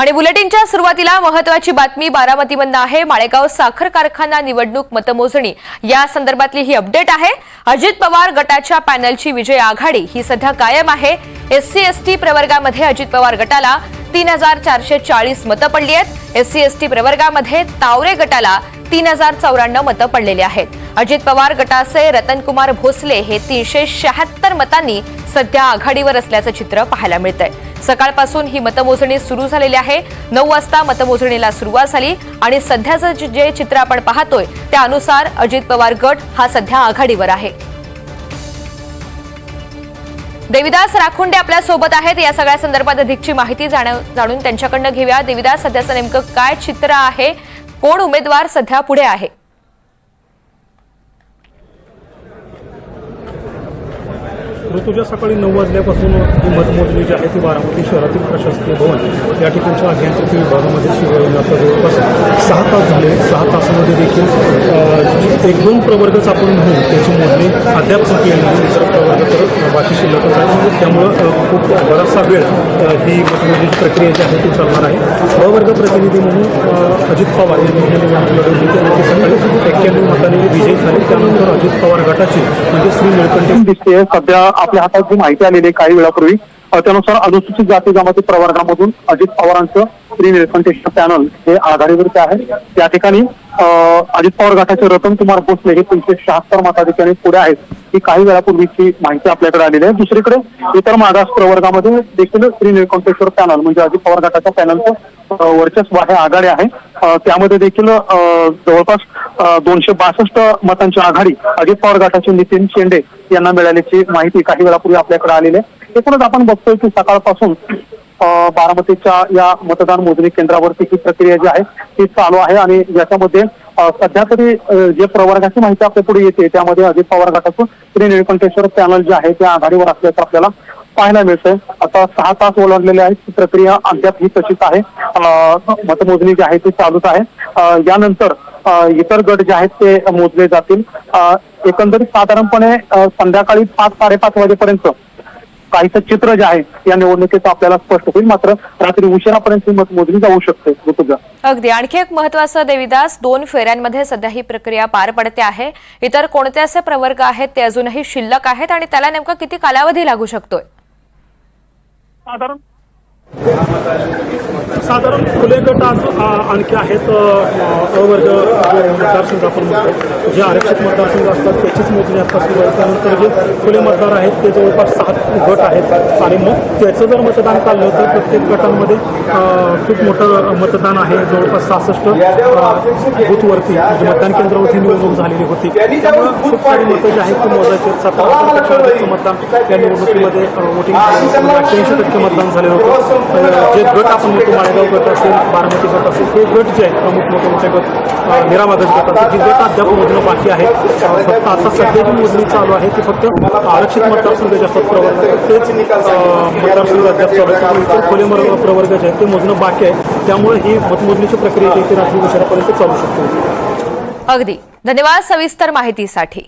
आणि बुलेटिनच्या सुरुवातीला महत्वाची बातमी बारामतीमधनं आहे. माळेगाव साखर कारखाना निवडणूक मतमोजणी. या संदर्भातली ही अपडेट आहे. अजित पवार गटाच्या पॅनलची विजय आघाडी ही सध्या कायम आहे. एससी एसटी प्रवर्गामध्ये अजित पवार गटाला तीन हजार चारशे चाळीस मतं पडली आहेत. एससी एसटी प्रवर्गामध्ये तावरे गटाला तीन हजार चौऱ्याण्णव मतं पडलेली आहेत. अजित पवार गटाचे रतनकुमार भोसले हे तीनशे शहात्तर मतांनी सध्या आघाडीवर असल्याचं चित्र पाहायला मिळतंय. सकाळपासून ही मतमोजणी सुरू झालेली आहे. नऊ वाजता मतमोजणीला सुरुवात झाली आणि सध्याचं जे- जे चित्र आपण पाहतोय त्यानुसार अजित पवार गट हा सध्या आघाडीवर आहे. देविदास राखुंडे आपल्यासोबत आहेत. या सगळ्या संदर्भात अधिकची माहिती जाणून त्यांच्याकडनं घेऊया. देविदास सध्याचं नेमकं काय चित्र आहे? कोण उमेदवार सध्या पुढे आहे? ऋतुजा सकाळी नऊ वाजल्यापासून ही मतमोजणी जी आहे ती बारामती शहरातील प्रशासकीय भवन या ठिकाणच्या अभियांत्रिकी विभागामध्ये सुरू होईल आता जवळपास सहा तास झाले. सहा तासामध्ये देखील एक दोन प्रवर्गच आपण म्हणू त्याची मोजणी अद्याप संपली नाही. दुसरा प्रवर्ग तर बाकी शिल्लकच आहे. त्यामुळं खूप बराचसा वेळ ही मतमोजणीची प्रक्रिया जी आहे ती चालणार आहे. प्रवर्ग प्रतिनिधी म्हणून अजित पवार यांनी लढवली त्यांनी सकाळी एक्क्याण्णव मतांनी विजयी झाले. त्यानंतर अजित पवार गटाची म्हणजे श्री निळकंठ दिसते. सध्या आपल्या हातात जी माहिती आलेली आहे काही वेळापूर्वी त्यानुसार अनुसूचित जाती जमाती प्रवर्गामधून अजित पवारांचं श्री निळकंठेश्वर पॅनल हे आघाडीवरचे आहे. त्या ठिकाणी अजित पवार गटाचे रतन कुमार भोसले हे तीनशे शहात्तर मताधिकारी पुढे आहेत. ही काही वेळापूर्वीची माहिती आपल्याकडे आलेली आहे. दुसरीकडे इतर मागास प्रवर्गामध्ये देखील श्री निळकंठेश्वर पॅनल म्हणजे अजित पवार गटाच्या पॅनलचं वर्चस्व आहे आघाडी आहे. त्यामध्ये देखील जवळपास दोनशे बासष्ट मतांची आघाडी अजित पवार गटाचे नितीन शेंडे यांना मिळाल्याची माहिती काही वेळापूर्वी आपल्याकडे आलेली आहे. एकूणच आपण बघतोय की सकाळपासून बारामतीच्या या मतदान मोजणी केंद्रावरती ही प्रक्रिया जी आहे ती चालू आहे आणि याच्यामध्ये सध्या तरी जे प्रवर्गाची माहिती आपल्या पुढे येते त्यामध्ये अजित पवार गटाचं श्री निळकंठेश्वर पॅनल जे आहे ते आघाडीवर असल्याचं आपल्याला पाहायला मिळतंय. आता सहा तास ओलांडलेले आहेत ही प्रक्रिया अद्याप ही तशीच आहे. मतमोजणी जी आहे ती चालूच आहे. यानंतर इतर गट जे आहेत ते मोजले जातील. एकंदरीत साधारणपणे संध्याकाळी पाच साडेपाच वाजेपर्यंत काहीचं चित्र जे आहे या निवडणुकीचं आपल्याला स्पष्ट होईल. मात्र रात्री उशिरापर्यंत ही मतमोजणी जाऊ शकते ऋतुजा. अगदी. आणखी एक महत्वाचं देविदास दोन फेऱ्यांमध्ये सध्या ही प्रक्रिया पार पडते आहे. इतर कोणते असे प्रवर्ग आहेत ते अजूनही शिल्लक आहेत आणि त्याला नेमका किती कालावधी लागू शकतोय? साधारण साधारण खुले गट आज आणखी आहेत अ, जे मतदारसंघ आपण म्हणतो. जे आरक्षित मतदारसंघ असतात त्याचीच मोजणी असतात. सुरू आहे त्यानंतर जे खुले मतदार आहेत ते जवळपास सात गट आहेत. आणि मग त्याचं जर मतदान चाललं तर प्रत्येक गटांमध्ये खूप मोठं मतदान आहे. जवळपास सहासष्ट बूथवरती म्हणजे मतदान केंद्रावरती निवडणूक झालेली होती. त्यामुळं खूप सारी मतं जी आहेत ती मोजायची. आहेत सातारापेक्षा मतदान या निवडणुकीमध्ये वोटिंग अठ्ठ्याऐंशी टक्के मतदान झालेलं होतं. जे गट आपण म्हणतो माळेगाव गट असेल बारामती गट असेल हे गट जे आहेत प्रमुख मोठे मोठे गट अ, गट असेल हे गट अद्याप मोजणं बाकी आहे फक्त आता सध्या जी मोजणी चालू आहे ती फक्त आरक्षित मतदारसंघ जे असतात प्रवर्ग तेच मतदारसंघ अद्याप चालू आहे त्यामुळे इतर खुले प्रवर्ग जे आहेत ते मोजणं बाकी आहे. त्यामुळे ही मतमोजणीची प्रक्रिया जी ती रात्री उशिरापर्यंत चालू शकते. अगदी. धन्यवाद सविस्तर माहितीसाठी.